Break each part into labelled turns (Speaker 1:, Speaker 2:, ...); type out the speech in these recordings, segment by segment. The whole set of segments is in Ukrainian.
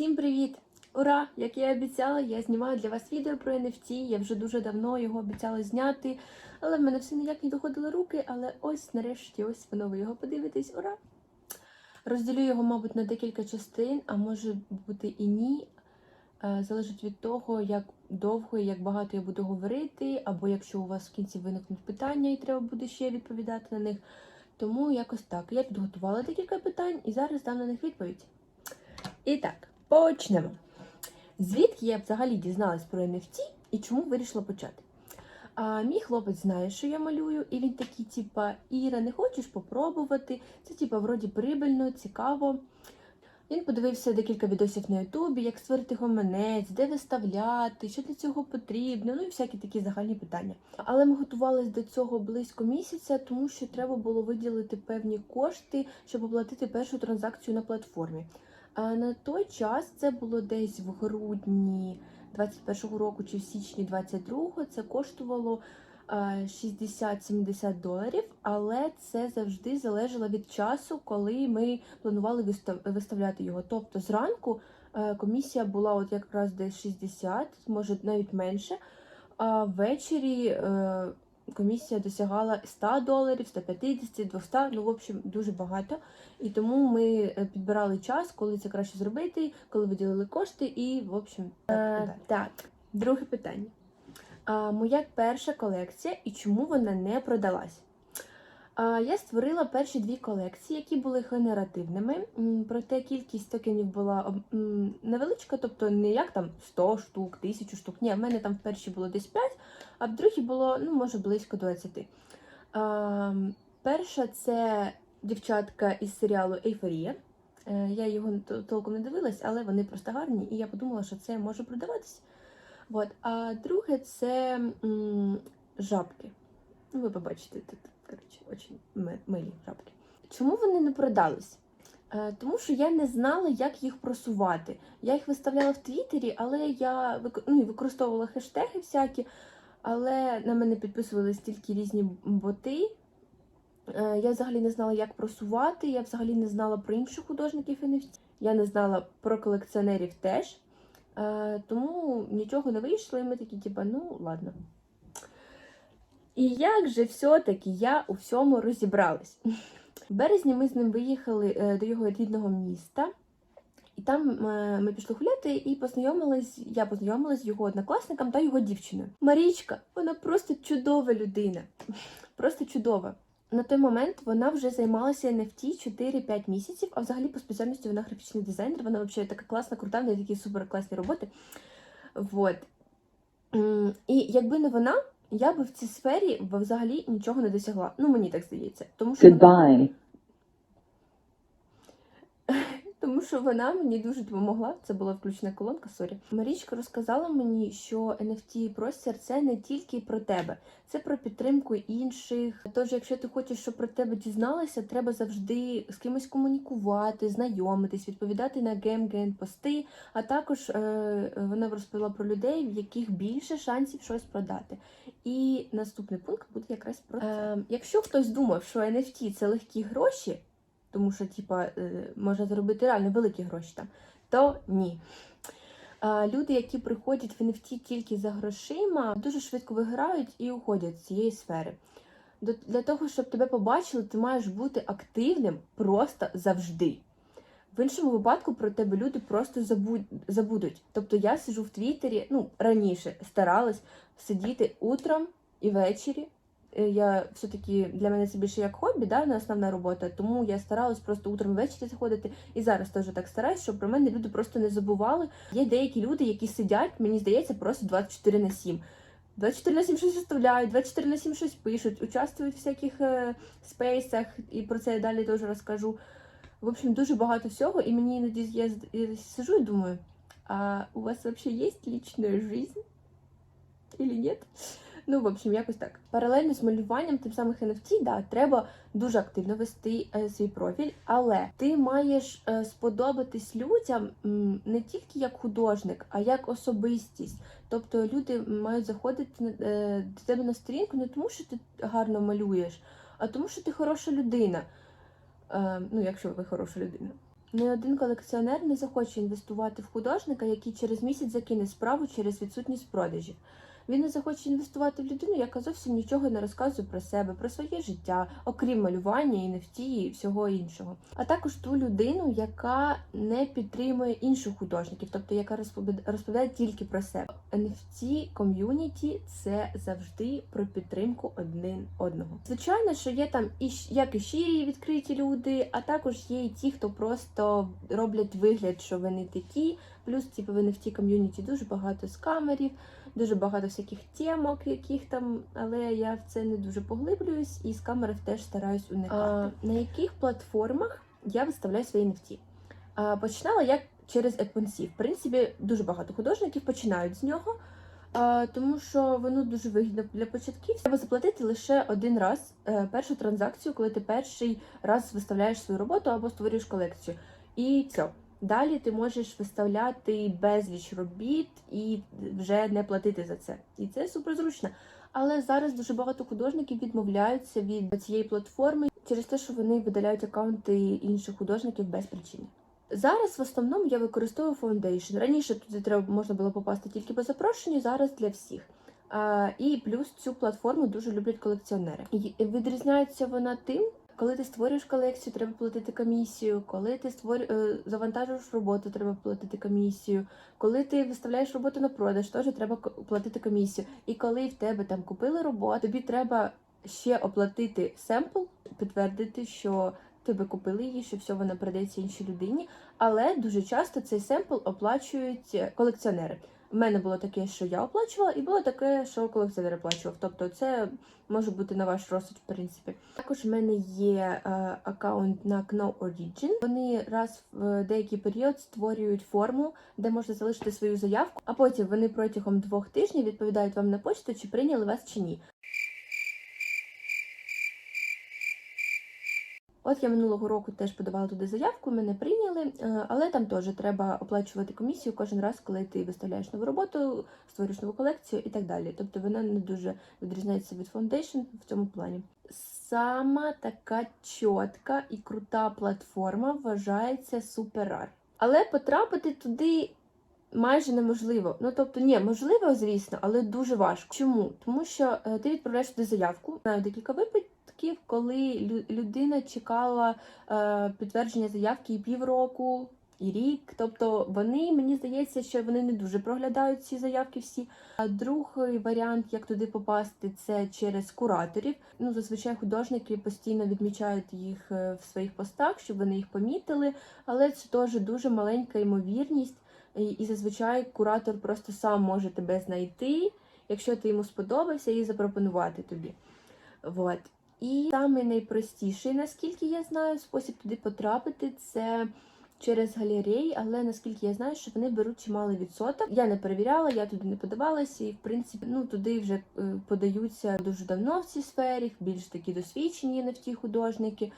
Speaker 1: Всім привіт! Ура! Як я і обіцяла, я знімаю для вас відео про NFT. Я вже дуже давно його обіцяла зняти, але в мене все ніяк не доходили руки. Але ось нарешті, ось воно ви його подивитесь. Ура! Розділю його, мабуть, на декілька частин, а може бути і ні. Е, Залежить від того, як довго і як багато я буду говорити, або якщо у вас в кінці виникнуть питання і треба буде ще відповідати на них. Тому якось так. Я підготувала декілька питань і зараз дам на них відповідь. І так, почнемо. Звідки я взагалі дізналась про NFT і чому вирішила почати? А, мій хлопець знає, що я малюю, і він такий, типа, Іра, не хочеш попробувати? Це, типа, вроді прибильно, цікаво. Він подивився декілька відосів на Ютубі, як створити гаманець, де виставляти, що для цього потрібно, ну і всякі такі загальні питання. Але ми готувалися до цього близько місяця, тому що треба було виділити певні кошти, щоб оплатити першу транзакцію на платформі. А на той час це було десь в грудні 21-го року чи в січні 22-го. Це коштувало 60-70 доларів, але це завжди залежало від часу, коли ми планували виставляти його. Тобто зранку е, комісія була от якраз десь 60, може навіть менше. А ввечері е, комісія досягала 100 доларів, 150, 200, ну в общем дуже багато. І тому ми е, підбирали час, коли це краще зробити, коли виділили кошти, і в общем так. і так, друге питання. А, моя перша колекція і чому вона не продалась? Я створила перші дві колекції, які були генеративними. Проте кількість токенів була невеличка, тобто не як там 100 штук, 1000 штук. Ні, в мене там в першій було десь 5, а в другій було ну, може близько 20. Перша це дівчатка із серіалу Ейфорія. Е, Я його толком не дивилась, але вони просто гарні, і я подумала, що це може продаватись. От. А друге це жабки. Ну, ви побачите тут, коротше, ми- милі жабки. Чому вони не продались? Е, Тому що я не знала, як їх просувати. Я їх виставляла в Твіттері, але я ну, використовувала хештеги всякі, але на мене підписувались тільки різні боти. Е, Я взагалі не знала, як просувати, я взагалі не знала про інших художників NFT. Я не знала про колекціонерів теж. Е, Тому нічого не вийшло, і ми такі, типа, ну ладно. І як же все-таки я у всьому розібралась? В березні ми з ним виїхали е, до його рідного міста, і там е, ми пішли гуляти і познайомились, я познайомилась з його однокласником та його дівчиною. Марічка, вона просто чудова людина. Просто чудова. На той момент вона вже займалася NFT 4-5 місяців, а взагалі по спеціальності вона графічний дизайнер, вона взагалі така класна, крута, в неї такі супер класні роботи. Вот. І якби не вона, я би в цій сфері взагалі нічого не досягла. Ну, мені так здається. Тому що
Speaker 2: Goodbye.
Speaker 1: Тому що вона мені дуже допомогла. Це була включена колонка, сорі. Марічка розказала мені, що NFT простір це не тільки про тебе, це про підтримку інших. Тож, якщо ти хочеш, щоб про тебе дізналися, треба завжди з кимось комунікувати, знайомитись, відповідати на гейм-ген пости. А також е, вона розповіла про людей, в яких більше шансів щось продати. І наступний пункт буде якраз про це. Е, якщо хтось думав, що NFT це легкі гроші, тому що, типа, е, можна заробити реально великі гроші там, то ні. Люди, які приходять в NFT тільки за грошима, дуже швидко виграють і уходять з цієї сфери. Для того, щоб тебе побачили, ти маєш бути активним просто завжди. В іншому випадку про тебе люди просто забудуть. Тобто я сиджу в Твіттері, ну раніше старалась сидіти утром і ввечері. Е, Я все-таки для мене це більше як хобі, да, не основна робота. Тому я старалась просто утром ввечері заходити. І зараз теж так стараюсь, щоб про мене люди просто не забували. Є деякі люди, які сидять, мені здається, просто 24 на 7. 24 на 7 щось виставляють, 24 на 7 щось пишуть, участвують в всяких е, спейсах, і про це я далі теж розкажу. В общем, дуже багато всього, і мені іноді я, я сижу і думаю, а у вас вообще есть личная жизнь? Или нет? Ну, в общем, якось так. Паралельно з малюванням тим самих NFT, да, треба дуже активно вести е, свій профіль, але ти маєш е, сподобатись людям м, не тільки як художник, а як особистість. Тобто люди мають заходити е, до тебе на сторінку не тому, що ти гарно малюєш, а тому, що ти хороша людина. Е, ну, якщо ви хороша людина. Не один колекціонер не захоче інвестувати в художника, який через місяць закине справу через відсутність продажів. Він не захоче інвестувати в людину, яка зовсім нічого не розказує про себе, про своє життя, окрім малювання і NFT і всього іншого. А також ту людину, яка не підтримує інших художників, тобто яка розповідає, тільки про себе. NFT ком'юніті це завжди про підтримку один одного. Звичайно, що є там і як і щирі відкриті люди, а також є і ті, хто просто роблять вигляд, що вони такі. Плюс, типу, в NFT ком'юніті дуже багато скамерів, дуже багато всяких темок, яких там, але я в це не дуже поглиблююсь, і з камерів теж стараюсь уникати. А, на яких платформах я виставляю свої NFT? А, починала я через Eponsee. В принципі, дуже багато художників починають з нього. А, тому що воно дуже вигідно для початків. Треба заплатити лише один раз е, першу транзакцію, коли ти перший раз виставляєш свою роботу або створюєш колекцію. І все. Далі ти можеш виставляти безліч робіт і вже не платити за це. І це супер зручно. Але зараз дуже багато художників відмовляються від цієї платформи через те, що вони видаляють аккаунти інших художників без причини. Зараз в основному я використовую Foundation. Раніше туди треба можна було попасти тільки по запрошенню, зараз для всіх. А, і плюс цю платформу дуже люблять колекціонери. І відрізняється вона тим, коли ти створюєш колекцію, треба платити комісію. Коли ти створю... е, завантажуєш роботу, треба платити комісію. Коли ти виставляєш роботу на продаж, теж треба платити комісію. І коли в тебе там купили роботу, тобі треба ще оплатити семпл, підтвердити, що тебе купили її, що все вона передається іншій людині. Але дуже часто цей семпл оплачують е, колекціонери. У мене було таке, що я оплачувала, і було таке, що колекціонер оплачував. Тобто, це може бути на ваш розсуд, в принципі. Також в мене є е, аккаунт на Kno Origin. Вони раз в деякий період створюють форму, де можна залишити свою заявку, а потім вони протягом двох тижнів відповідають вам на почту, чи прийняли вас чи ні. От я минулого року теж подавала туди заявку, мене прийняли, е, але там теж треба оплачувати комісію кожен раз, коли ти виставляєш нову роботу, створюєш нову колекцію і так далі. Тобто вона не дуже відрізняється від Foundation в цьому плані. Сама така чітка і крута платформа вважається SuperArt. Але потрапити туди майже неможливо. Ну тобто, ні, можливо, звісно, але дуже важко. Чому? Тому що е, ти відправляєш туди заявку. Знаю декілька випадків, коли людина чекала е, підтвердження заявки і півроку. І рік, тобто вони мені здається, що вони не дуже проглядають ці заявки всі. А другий варіант, як туди попасти, це через кураторів. Ну зазвичай художники постійно відмічають їх е, в своїх постах, щоб вони їх помітили, але це теж дуже маленька ймовірність. І зазвичай куратор просто сам може тебе знайти, якщо ти йому сподобався, і запропонувати тобі. Вот. І самий найпростіший, наскільки я знаю, спосіб туди потрапити це через галереї, але наскільки я знаю, що вони беруть чималий відсоток. Я не перевіряла, я туди не подавалася, і в принципі, ну туди вже е, подаються дуже давно в цій сфері, більш такі досвідчені NFT художники е,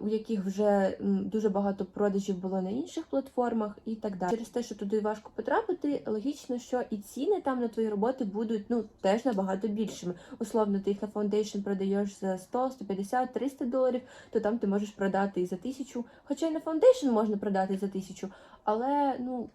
Speaker 1: у яких вже дуже багато продажів було на інших платформах і так далі. Через те, що туди важко потрапити, логічно, що і ціни там на твої роботи будуть ну теж набагато більшими. Условно, ти їх на Foundation продаєш за 100, 150, 300 доларів, то там ти можеш продати і за тисячу. Хоча й на Foundation можна продати за тисячу, але ну.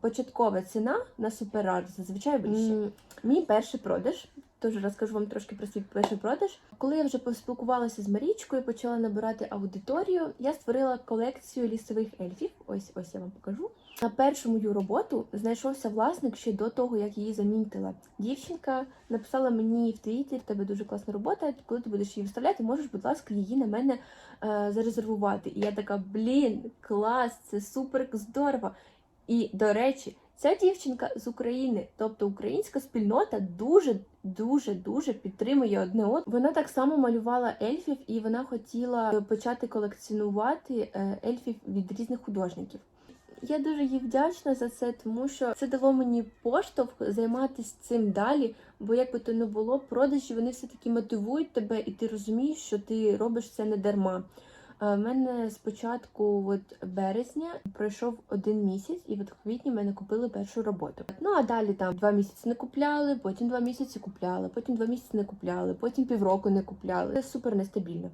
Speaker 1: Початкова ціна на суперарт зазвичай більше. Мій перший продаж Тож розкажу вам трошки про свій перший продаж. Коли я вже поспілкувалася з Марічкою, почала набирати аудиторію, я створила колекцію лісових ельфів. Ось ось я вам покажу. На першу мою роботу знайшовся власник ще до того, як її замінтила. Дівчинка написала мені в твіті, тебе дуже класна робота. Коли ти будеш її виставляти, можеш, будь ласка, її на мене е, зарезервувати. І я така, блін, клас, це супер здорово. І до речі, ця дівчинка з України, тобто українська спільнота, дуже дуже дуже підтримує одне одне. Вона так само малювала ельфів, і вона хотіла почати колекціонувати е, ельфів від різних художників. Я дуже їй вдячна за це, тому що це дало мені поштовх займатися цим далі. Бо як би то не було, продажі вони все таки мотивують тебе, і ти розумієш, що ти робиш це не дарма. У мене з початку от березня пройшов один місяць, і от в квітні мене купили першу роботу. Ну а далі там два місяці не купляли, потім два місяці купляли, потім два місяці не купляли, потім півроку не купляли. Це супер нестабільно.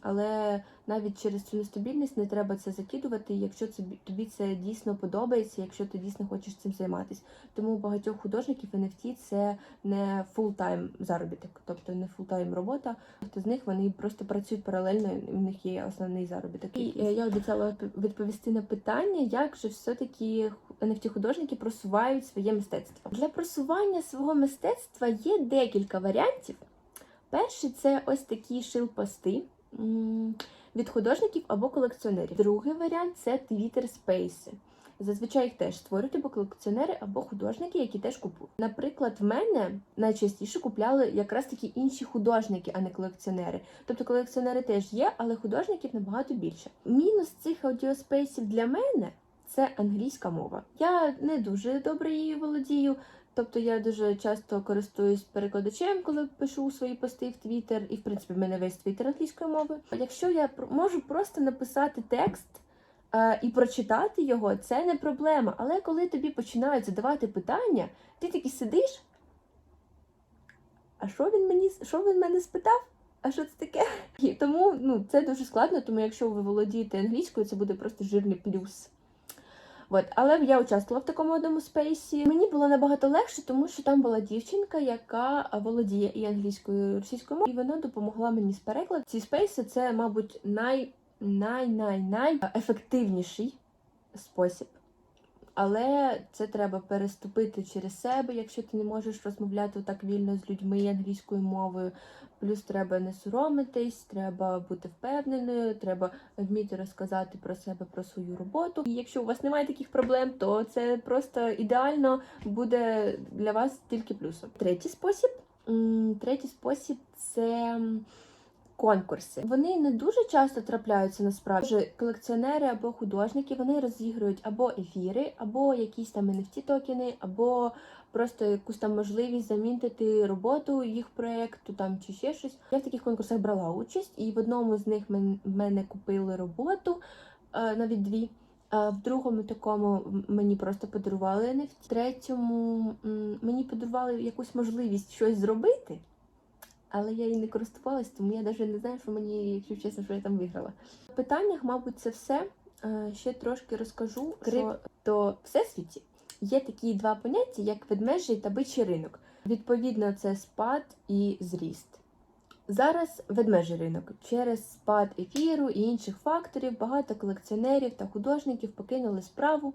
Speaker 1: Але навіть через цю нестабільність не треба це закидувати, якщо це тобі це дійсно подобається, якщо ти дійсно хочеш цим займатися. Тому у багатьох художників NFT це не фултайм заробіток, тобто не фултайм робота. Тобто з них вони просто працюють паралельно, в них є основний заробіток. І е, я обіцяла відповісти на питання, як же все-таки NFT художники просувають своє мистецтво. Для просування свого мистецтва є декілька варіантів. Перший це ось такі шилпости від художників або колекціонерів. Другий варіант це Twitter спейси. Зазвичай їх теж створюють або колекціонери, або художники, які теж купують. Наприклад, в мене найчастіше купляли якраз такі інші художники, а не колекціонери. Тобто колекціонери теж є, але художників набагато більше. Мінус цих аудіоспейсів для мене це англійська мова. Я не дуже добре її володію. Тобто я дуже часто користуюсь перекладачем, коли пишу свої пости в Твіттер, і в принципі в мене весь твіттер англійською мовою. Якщо я можу просто написати текст е, і прочитати його, це не проблема. Але коли тобі починають задавати питання, ти такий сидиш. А що він мені що він мене спитав? А що це таке? І тому ну, це дуже складно, тому якщо ви володієте англійською, це буде просто жирний плюс. От, але я участвувала в такому одному спейсі. Мені було набагато легше, тому що там була дівчинка, яка володіє і англійською, і російською мовою, і вона допомогла мені з перекладом. Ці спейси це, мабуть, най, най, най, най ефективніший спосіб. Але це треба переступити через себе, якщо ти не можеш розмовляти так вільно з людьми англійською мовою. Плюс треба не соромитись, треба бути впевненою, треба вміти розказати про себе, про свою роботу. І якщо у вас немає таких проблем, то це просто ідеально буде для вас тільки плюсом. Третій спосіб. Третій спосіб це конкурси. Вони не дуже часто трапляються насправді. Колекціонери або художники вони розігрують або ефіри, або якісь там NFT токени, або просто якусь там можливість замінити роботу їх проєкту там чи ще щось. Я в таких конкурсах брала участь, і в одному з них мене купили роботу, е, навіть дві. А в другому такому мені просто подарували NFT. В третьому мені подарували якусь можливість щось зробити, але я її не користувалась, тому я навіть не знаю, що мені, якщо чесно, що я там виграла. В питаннях, мабуть, це все. Е, Ще трошки розкажу, що то всесвіті є такі два поняття, як ведмежий та бичий ринок. Відповідно, це спад і зріст. Зараз ведмежий ринок через спад ефіру і інших факторів багато колекціонерів та художників покинули справу.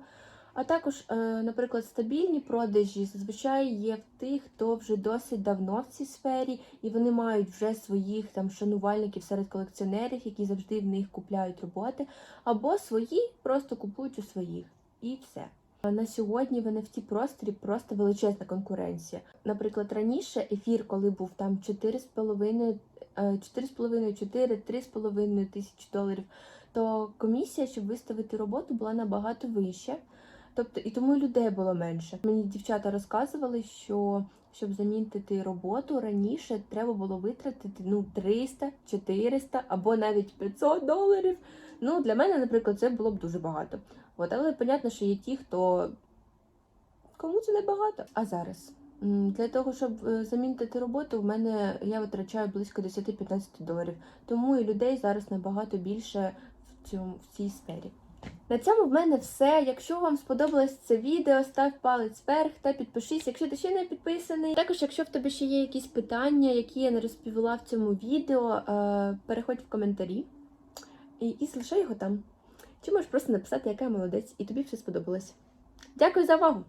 Speaker 1: А також, е, наприклад, стабільні продажі зазвичай є в тих, хто вже досить давно в цій сфері, і вони мають вже своїх там шанувальників серед колекціонерів, які завжди в них купляють роботи, або свої просто купують у своїх. І все. На сьогодні в NFT просторі просто величезна конкуренція. Наприклад, раніше ефір, коли був там 4,5, е, 4,5, 4, 3,5 тисячі доларів, то комісія, щоб виставити роботу, була набагато вища. Тобто і тому людей було менше. Мені дівчата розказували, що щоб замінити роботу раніше треба було витратити ну 300, 400 або навіть 500 доларів. Ну для мене, наприклад, це було б дуже багато. От, але понятно, що є ті, хто кому це не багато. А зараз для того, щоб е, замінити роботу, в мене я витрачаю близько 10-15 доларів. Тому і людей зараз набагато більше в цьому в цій сфері. На цьому в мене все. Якщо вам сподобалось це відео, став палець вверх та підпишись, якщо ти ще не підписаний. Також, якщо в тебе ще є якісь питання, які я не розповіла в цьому відео, е, переходь в коментарі і, і залишай його там. Чи можеш просто написати, яка я молодець, і тобі все сподобалось. Дякую за увагу!